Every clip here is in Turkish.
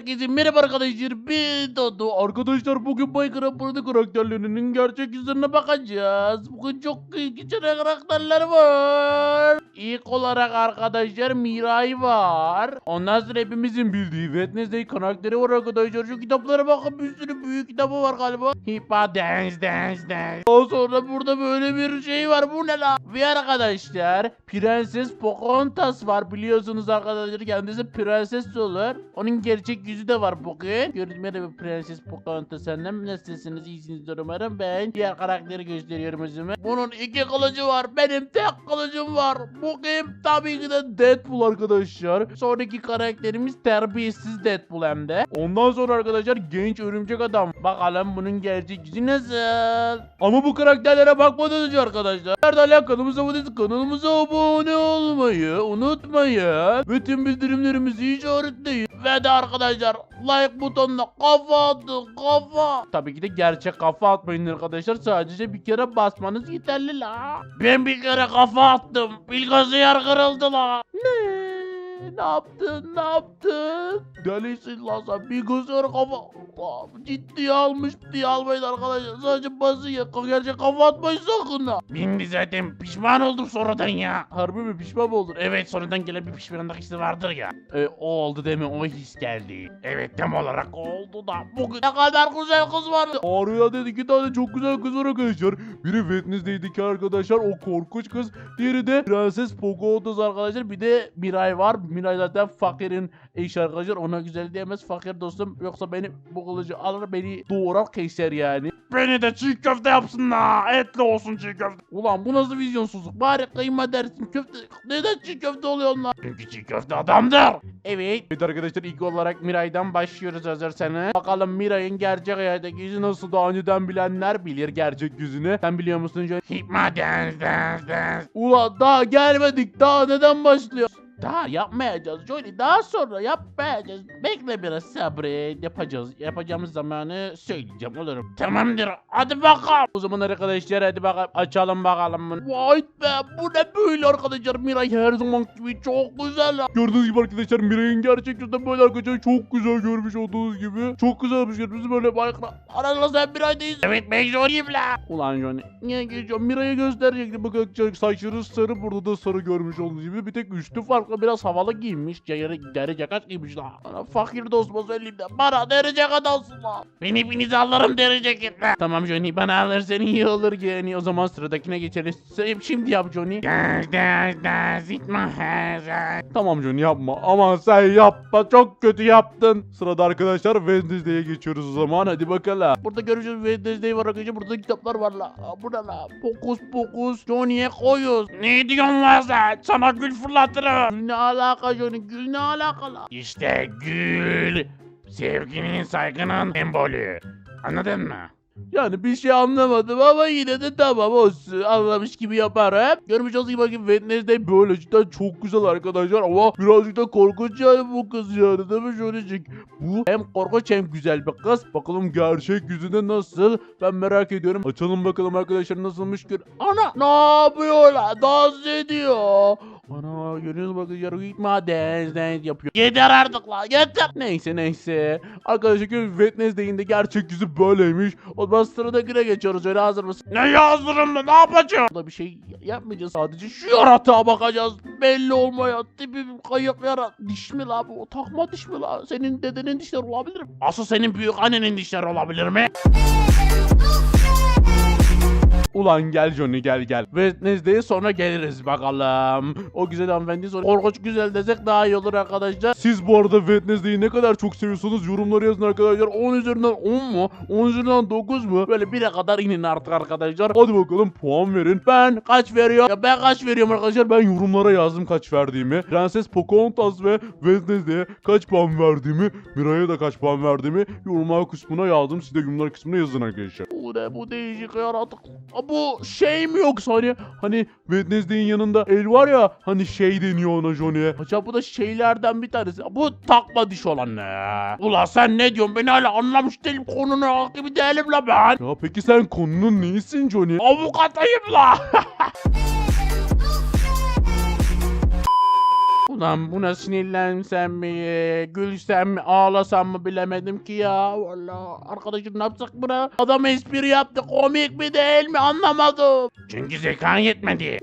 Herkese merhaba arkadaşlar. Ben Dodo. Arkadaşlar bugün Minecraft burada karakterlerinin gerçek yüzlerine bakacağız. Bugün çok güzel karakterler var. İlk olarak arkadaşlar Miray var. Ondan sonra hepimizin bildiği Wednesday karakteri var arkadaşlar. Şu kitaplara bakın bir sürü büyük kitabı var galiba. Hippa dance dance dance. Daha sonra burada böyle bir şey var. Bu ne la? Ve arkadaşlar Prenses Pocahontas var. Biliyorsunuz arkadaşlar kendisi prenses olur. Onun gerçek yüzü de var bugün. Gördüğünüz merhaba Prenses Pocahontas Hanım. Nasılsınız? İyisinizdir umarım. Ben diğer karakteri gösteriyorum özüme. Bunun iki kılıcı var. Benim tek kılıcım var. Bugün tabii ki de Deadpool arkadaşlar. Sonraki karakterimiz terbiyesiz Deadpool hem de. Ondan sonra arkadaşlar genç örümcek adam. Bakalım bunun gerçek yüzü nasıl? Ama bu karakterlere bakmadan önce arkadaşlar. Nerede hala kanalımıza abone kanalımıza abone olmayı unutmayın. Bütün bildirimlerimizi işaretleyin. Ve de arkadaşlar like butonuna kafa atın kafa. Tabii ki de gerçek kafa atmayın arkadaşlar. Sadece bir kere basmanız yeterli la. Ben bir kere kafa attım. Bilgisayar kırıldı la. Ne? Ne yaptın? Ne yaptın? Delisin lan sen. Bilgisayar kafa... Aa, Ciddiye almış diye almayın arkadaşlar. Sadece basın ya. Gerçek kafa atmayın sakın ha. Ben de zaten pişman oldum sonradan ya. Harbi mi pişman mı oldun? Evet sonradan gelen bir pişmanlık hissi vardır ya. E, o oldu değil mi? O his geldi. Evet tam olarak oldu da. Bugün ne kadar güzel kız vardı. Arya dedi iki tane çok güzel kız var arkadaşlar. Biri Wednesday'deki arkadaşlar o korkunç kız. Diğeri de Prenses Pocahontas arkadaşlar. Bir de Miray var. Miray zaten fakirin eşi arkadaşlar. Ona güzel diyemez fakir dostum. Yoksa beni bu kılıcı alır beni doğrar keser yani. Beni de çiğ köfte yapsınlar. Etli olsun çiğ köfte. Ulan bu nasıl vizyonsuzluk? Bari kıyma dersin köfte. Neden çiğ köfte oluyor onlar? Çünkü çiğ köfte adamdır. Evet. Evet arkadaşlar ilk olarak Miray'dan başlıyoruz hazırsanız. Bakalım Miray'ın gerçek hayattaki yüzü nasıl daha önceden bilenler bilir gerçek yüzünü. Sen biliyor musun? Hipma dance dance dance. Ulan daha gelmedik daha neden başlıyor? Daha yapmayacağız Johnny daha sonra yapmayacağız. Bekle biraz sabret yapacağız. Yapacağımız zamanı söyleyeceğim olurum. Tamamdır hadi bakalım. O zaman arkadaşlar hadi bakalım açalım bakalım bunu. Vay be bu ne böyle arkadaşlar Miray her zaman gibi çok güzel. Gördüğünüz gibi arkadaşlar Miray'ın gerçek yüzünden böyle arkadaşlar çok güzel görmüş olduğunuz gibi. Çok güzelmiş gördüğünüz böyle Minecraft. Arada sen Miray değilsin. Evet ben Johnny'yim la. Ulan Johnny niye geçiyorsun Miray'a gösterecektim arkadaşlar saçları sarı burada da sarı görmüş olduğunuz gibi. Bir tek üstü farklı biraz havalı giyinmiş. Deri, deri ceket giymiş la. Bana fakir dostuma söyleyeyim de bana deri ceket alsın la. Ben hepinizi alırım deri ceketle. Tamam Johnny bana alırsan iyi olur yani. O zaman sıradakine geçelim. Sen şimdi yap Johnny. Tamam Johnny yapma. Aman sen yapma. Çok kötü yaptın. Sırada arkadaşlar Wednesday'e geçiyoruz o zaman. Hadi bakalım. Burada göreceğiz Wednesday var arkadaşlar. Burada kitaplar var la. Bu ne la? Pokus pokus. Johnny'ye koyuz. Ne diyorsun lan sen? Sana gül fırlatırım. Ne alaka Johnny? Gül ne alaka la? İşte gül. Sevginin saygının sembolü. Anladın mı? Yani bir şey anlamadım ama yine de tamam olsun. Anlamış gibi yaparım. Görmüş olduğunuz gibi bakın Wednesday böyle cidden çok güzel arkadaşlar ama birazcık da korkunç yani bu kız yani değil mi Jonicik? Bu hem korkunç hem güzel bir kız. Bakalım gerçek yüzünde nasıl? Ben merak ediyorum. Açalım bakalım arkadaşlar nasılmış gör. Ana ne yapıyor lan? Dans ediyor. Ana görüyorsunuz bakın yarı gitme dance dance yapıyor. Yeter artık la yeter. Neyse neyse. Arkadaşlar görüyorsunuz Wednesday'in de gerçek yüzü böyleymiş. O zaman sıradakine geçiyoruz öyle hazır mısın? Ne hazırım da ne yapacağım? Da bir şey yapmayacağız sadece şu yaratığa bakacağız. Belli olmayan tipi bir kayık yarat. Diş mi la bu? Takma diş mi la? Senin dedenin dişleri olabilir mi? Asıl senin büyük annenin dişleri olabilir mi? Ulan gel Johnny gel gel. Wednesday'e sonra geliriz bakalım. O güzel hanımefendi sonra korkunç güzel desek daha iyi olur arkadaşlar. Siz bu arada Wednesday'i ne kadar çok seviyorsanız yorumlara yazın arkadaşlar. 10 üzerinden 10 mu? 10 üzerinden 9 mu? Böyle 1'e kadar inin artık arkadaşlar. Hadi bakalım puan verin. Ben kaç veriyorum? Ya ben kaç veriyorum arkadaşlar? Ben yorumlara yazdım kaç verdiğimi. Prenses Pocahontas ve Wednesday'e kaç puan verdiğimi, Miray'a da kaç puan verdiğimi yorumlar kısmına yazdım. Siz de yorumlar kısmına yazın arkadaşlar. Bu ne bu değişik yaratık. Aa, Bu şey mi yoksa hani hani Wednesday'in yanında el var ya hani şey deniyor ona Johnny'e. Acaba bu da şeylerden bir tanesi. Bu takma diş olan ne? Ula sen ne diyorsun? Ben hala anlamış değilim konunu gibi değilim la ben. Ya peki sen konunun neyisin Johnny? Avukatayım la. Ulan buna sinirlensem mi, gülsem mi, ağlasam mı bilemedim ki ya. Valla arkadaşım ne yapsak buna? Adam espri yaptı, komik mi değil mi anlamadım. Çünkü zekan yetmedi.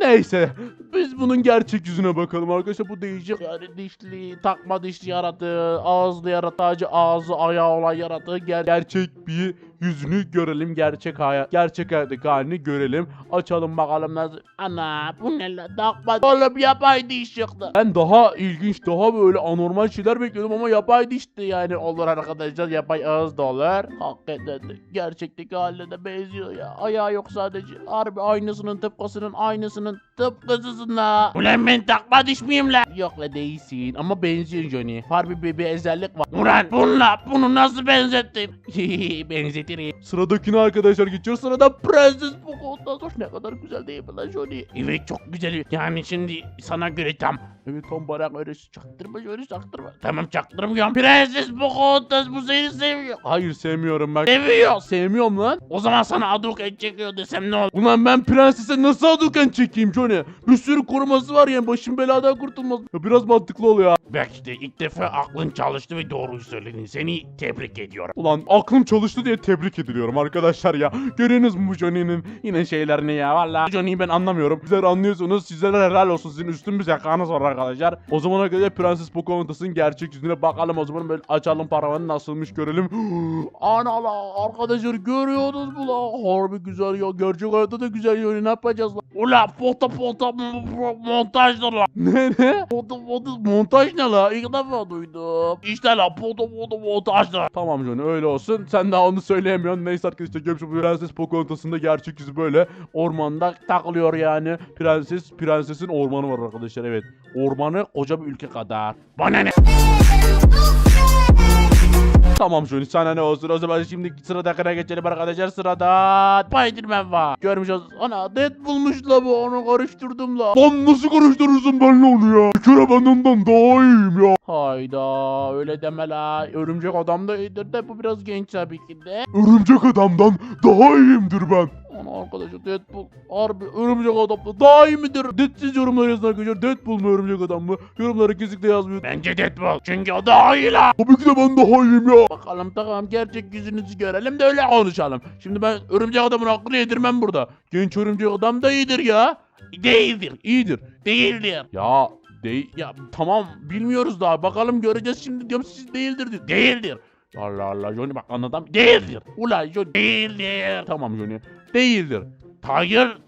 Neyse. Biz bunun gerçek yüzüne bakalım arkadaşlar. Bu değişik yani dişli, takma dişli yaratığı, ağızlı yaratıcı, ağzı ayağı olan yaratığı ger- gerçek bir yüzünü görelim. Gerçek hayat, gerçek hayattaki halini görelim. Açalım bakalım nasıl. Ana bu ne la takma. Oğlum yapay diş çıktı. Ben daha ilginç, daha böyle anormal şeyler bekliyordum ama yapay dişti yani olur arkadaşlar. Yapay ağız da olur. Hakikaten de gerçekteki haline de benziyor ya. Ayağı yok sadece. Harbi aynısının tıpkısının aynısının tıpkısısın la. Ulan ben takma diş miyim la? Yok la değilsin ama benziyorsun Johnny. Harbi bir, bir özellik var. Ulan bununla bunu nasıl benzettin? Benzetirim. Sıradakine arkadaşlar geçiyor. Sırada Prenses Pocahontas. Ne kadar güzel değil mi lan Johnny? Evet çok güzel. Yani şimdi sana göre tam. Evet tam bana göre çaktırma şöyle çaktırma. Tamam çaktırmıyorum. Prenses Pocahontas bu seni seviyor. Hayır sevmiyorum ben. Seviyor. Sevmiyorum lan. O zaman sana Hadouken çekiyor desem ne olur? Ulan ben prensese nasıl Hadouken çekeyim Johnny? Bir sürü koruması var yani başım beladan kurtulmaz. Ya biraz mantıklı oluyor. Belki de ilk defa aklın çalıştı ve doğruyu söyledin. Seni tebrik ediyorum. Ulan aklım çalıştı diye tebrik ediliyorum arkadaşlar ya. Görüyorsunuz mu bu Johnny'nin yine şeylerini ya. Valla Johnny'yi ben anlamıyorum. Sizler anlıyorsunuz. Sizlere helal olsun. Sizin üstün bir zekanız var arkadaşlar. O zaman arkadaşlar Prenses Pocahontas'ın gerçek yüzüne bakalım. O zaman böyle açalım paravanı nasılmış görelim. Ana la arkadaşlar görüyorsunuz mu la? Harbi güzel ya. Gerçek hayatta da güzel yani ne yapacağız la? Ula foto foto montajdır la. Ne ne? Foto foto montaj ne la? İlk defa duydum. İşte la foto foto montajdır. Tamam Johnny öyle olsun. Sen daha onu söyleyemiyorsun. Neyse arkadaşlar görmüş Prenses Pocahontas'ın da gerçek yüzü böyle ormanda takılıyor yani. Prenses, prensesin ormanı var arkadaşlar evet. Ormanı koca bir ülke kadar. Bana ne? Tamam Johnny sana ne olsun o zaman şimdi sıradakine geçelim arkadaşlar sırada Spiderman var Görmüş olsun ana Deadpool'muş la bu onu karıştırdım la Lan nasıl karıştırırsın ben ne oluyor? Bir kere ben ondan daha iyiyim ya. Hayda öyle deme la örümcek adam da iyidir de bu biraz genç tabii ki de Örümcek adamdan daha iyiyimdir ben. Ana arkadaşlar Deadpool harbi örümcek adam da daha iyi midir? Deadsiz yorumlar yazın arkadaşlar Deadpool mu örümcek adam mı? Yorumlara kesinlikle yazmıyor Bence Deadpool çünkü o daha iyi la Tabii ki de ben daha iyiyim ya. Bakalım tamam gerçek yüzünüzü görelim de öyle konuşalım. Şimdi ben örümcek adamın hakkını yedirmem burada. Genç örümcek adam da iyidir ya. Değildir. iyidir. Değildir. Ya değil ya tamam bilmiyoruz daha. Bakalım göreceğiz şimdi diyorum siz değildir diyor. Değildir. Allah Allah Johnny bak anladım. Değildir. Ulan Johnny değildir. Tamam Johnny. Değildir. Hayır.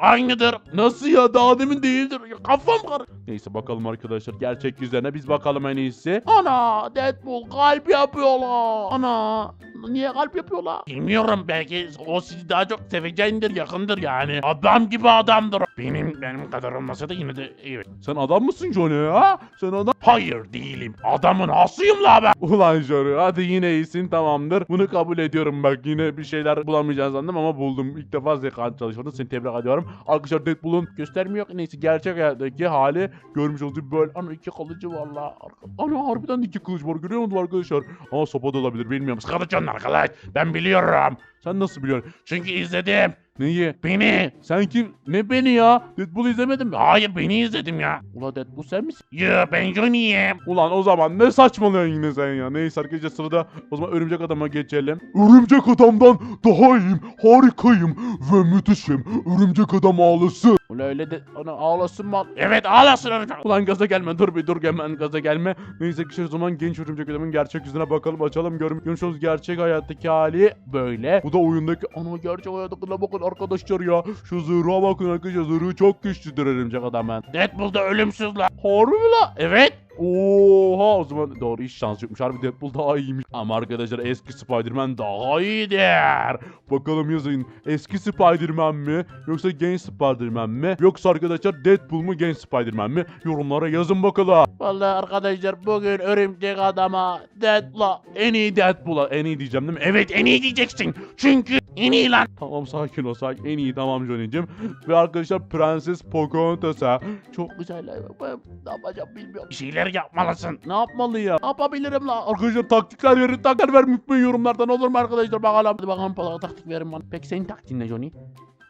Aynıdır. Nasıl ya daha demin değildir. Ya, kafam kar. Neyse bakalım arkadaşlar gerçek yüzlerine biz bakalım en iyisi. Ana Deadpool kalp yapıyorlar. Ana niye kalp yapıyorlar? Bilmiyorum belki o sizi daha çok seveceğindir yakındır yani. Adam gibi adamdır. Benim benim kadar olmasa da yine de iyi. Sen adam mısın Johnny ya? Sen adam... Hayır değilim. Adamın hasıyım la ben. Ulan Johnny hadi yine iyisin tamamdır. Bunu kabul ediyorum bak yine bir şeyler bulamayacağını sandım ama buldum. İlk defa zekan çalışmadın seni tebrik ediyorum. Arkadaşlar Deadpool'un göstermiyor. Neyse gerçek hayattaki hali görmüş olduğu böyle ana iki kılıcı var la. Arka- Ana harbiden iki kılıç var görüyor musun arkadaşlar? Ama sopa da olabilir bilmiyorum. Kılıç onun arkadaş. Ben biliyorum. Sen nasıl biliyorsun? Çünkü izledim. Neyi? Beni. Sen kim? Ne beni ya? Deadpool'u izlemedin mi? Hayır beni izledim ya. Ula Deadpool sen misin? Yo ben Johnny'yim. Ulan o zaman ne saçmalıyorsun yine sen ya. Neyse arkadaşlar sırada o zaman örümcek adama geçelim. Örümcek adamdan daha iyiyim, harikayım ve müthişim. Örümcek adam ağlasın. Ula öyle de ona ağlasın mı? Evet ağlasın örümcek. Ulan gaza gelme dur bir dur hemen gaza gelme. Neyse ki o zaman genç örümcek adamın gerçek yüzüne bakalım açalım. Görüm görmüşsünüz gerçek hayattaki hali böyle. Bu da oyundaki ana gerçek hayattaki bakın arkadaşlar ya. Şu zırha bakın arkadaşlar zırhı çok güçlüdür örümcek adamın. Deadpool da ölümsüz la. Harbi la? Evet. Oha o zaman doğru hiç şans yokmuş. Harbi Deadpool daha iyiymiş. Ama arkadaşlar eski Spider-Man daha iyidir. Bakalım yazın eski Spider-Man mi yoksa genç Spider-Man mi yoksa arkadaşlar Deadpool mu genç Spider-Man mi yorumlara yazın bakalım. Vallahi arkadaşlar bugün örümcek adama Deadpool'a en iyi Deadpool'a En iyi diyeceğim değil mi? Evet en iyi diyeceksin. Çünkü en iyi lan. Tamam sakin ol sakin. En iyi tamam Johnny'cim. Ve arkadaşlar Prenses Pocahontas'a Çok güzel. Ben ne yapacağım bilmiyorum. Bir şeyler yapmalısın. Ne yapmalıyım? Ne yapabilirim la? arkadaşlar taktikler verin taktikler vermeyi unutmayın yorumlardan olur mu arkadaşlar bakalım. Hadi bakalım bana taktik verin bana. Peki senin taktiğin ne Johnny?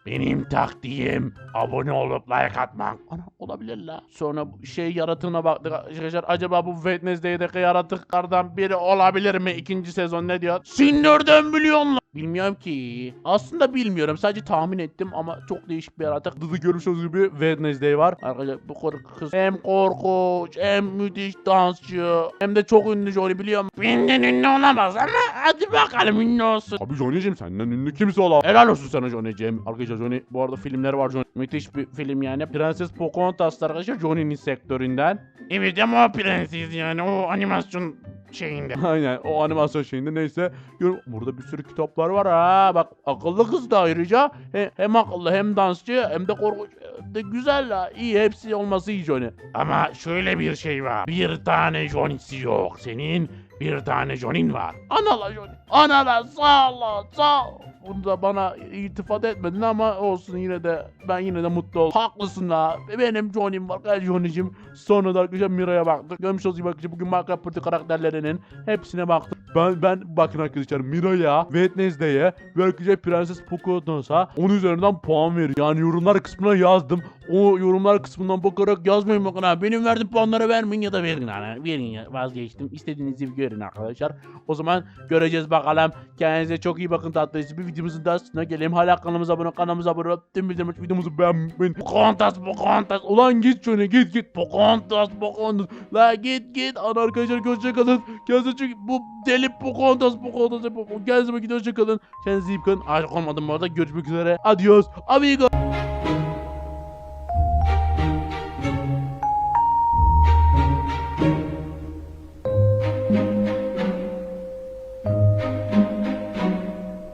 Benim taktiğim abone olup like atmak. Ana olabilir la. Sonra şey yaratığına baktık arkadaşlar. Acaba bu Wednesday'deki yaratıklardan biri olabilir mi? İkinci sezon ne diyor? Sen nereden biliyorsun lan? Bilmiyorum ki. Aslında bilmiyorum. Sadece tahmin ettim ama çok değişik bir yaratık. Dıdı görmüş olduğunuz gibi Wednesday var. Arkadaşlar bu kor- kız hem korkunç hem müthiş dansçı hem de çok ünlü Johnny biliyor musun? Benden ünlü olamaz ama hadi bakalım ünlü olsun. Abi Johnny'cim senden ünlü kimse olamaz. Helal olsun sana Johnny'cim. Arkadaşlar Johnny bu arada filmleri var Johnny. Müthiş bir film yani. Prenses Pocahontas arkadaşlar Johnny'nin sektöründen. Evet ama o prenses yani o animasyon şeyinde. Aynen o animasyon şeyinde neyse. Gör- Burada bir sürü kitaplar var ha. Bak akıllı kız da ayrıca. He- hem akıllı hem dansçı hem de korkunç. De güzel la. İyi hepsi olması iyi Johnny. Ama şöyle bir şey var. Bir tane Johnny'si yok. Senin bir tane Johnny'in var. Ana la Johnny. Ana la sağ ol sağ ol. Bunu da bana iltifat etmedin ama olsun yine de ben yine de mutlu oldum. Haklısın la. Benim Johnny'm var. Gel Johnny'cim. Sonra da arkadaşlar Mira'ya baktık. Görmüş olduğunuz gibi arkadaşlar bugün Minecraft Party karakterlerinin hepsine baktık. Ben ben bakın arkadaşlar Mira'ya, Wednesday'e ve arkadaşlar Prenses Pocahontas'a 10 üzerinden puan veriyorum. Yani yorumlar kısmına yazdım. O yorumlar kısmından bakarak yazmayın bakın ha. Benim verdiğim puanları vermeyin ya da verin hani. Verin ya vazgeçtim. İstediğiniz gibi görün arkadaşlar. O zaman göreceğiz bakalım. Kendinize çok iyi bakın tatlıyız. Bir videomuzun daha sonuna gelelim. Hala kanalımıza abone kanalımıza abone olup tüm bildirim videomuzu beğenmeyin. Pocahontas, Pocahontas. Ulan git şöyle git git. Pocahontas, Pocahontas. La git git. Ana arkadaşlar hoşçakalın. Kendinize çok bu deli Pocahontas Pocahontas. Kendinize bakın hoşçakalın. Kendinize iyi bakın. Aşık olmadım bu arada. Görüşmek üzere. Adios. Amigo.